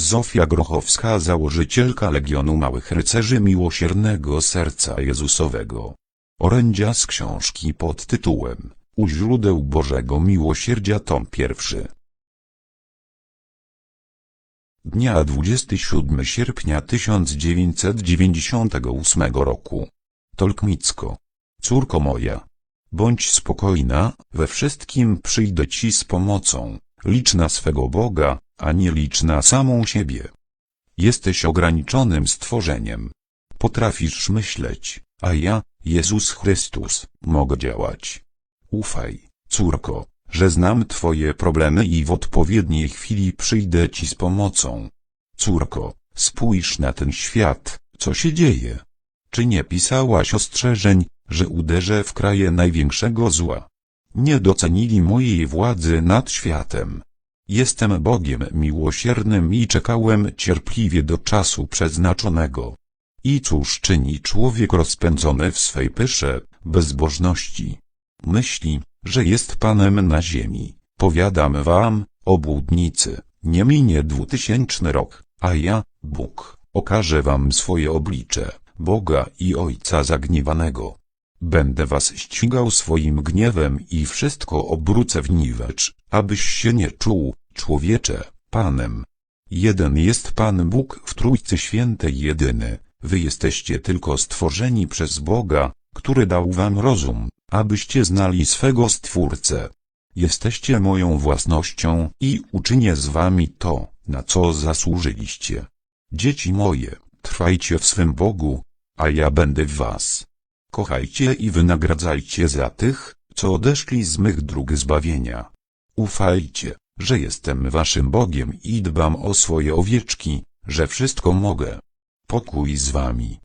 Zofia Grochowska założycielka Legionu Małych Rycerzy Miłosiernego Serca Jezusowego. Orędzia z książki pod tytułem U źródeł Bożego Miłosierdzia tom pierwszy. Dnia 27 sierpnia 1998 roku. Tolkmicko. Córko moja. Bądź spokojna, we wszystkim przyjdę ci z pomocą. Licz na swego Boga, a nie licz na samą siebie. Jesteś ograniczonym stworzeniem. Potrafisz myśleć, a ja, Jezus Chrystus, mogę działać. Ufaj, córko, że znam twoje problemy i w odpowiedniej chwili przyjdę ci z pomocą. Córko, spójrz na ten świat, co się dzieje. Czy nie pisałaś ostrzeżeń, że uderzę w kraje największego zła? Nie docenili mojej władzy nad światem. Jestem Bogiem miłosiernym i czekałem cierpliwie do czasu przeznaczonego. I cóż czyni człowiek rozpędzony w swej pysze, bezbożności? Myśli, że jest Panem na ziemi. Powiadam wam, obłudnicy, nie minie dwutysięczny rok, a ja, Bóg, okażę wam swoje oblicze, Boga i Ojca zagniewanego. Będę was ścigał swoim gniewem i wszystko obrócę w niwecz, abyś się nie czuł, człowiecze, Panem. Jeden jest Pan Bóg w Trójcy Świętej jedyny, wy jesteście tylko stworzeni przez Boga, który dał wam rozum, abyście znali swego Stwórcę. Jesteście moją własnością i uczynię z wami to, na co zasłużyliście. Dzieci moje, trwajcie w swym Bogu, a ja będę w was. Kochajcie i wynagradzajcie za tych, co odeszli z mych dróg zbawienia. Ufajcie, że jestem waszym Bogiem i dbam o swoje owieczki, że wszystko mogę. Pokój z wami.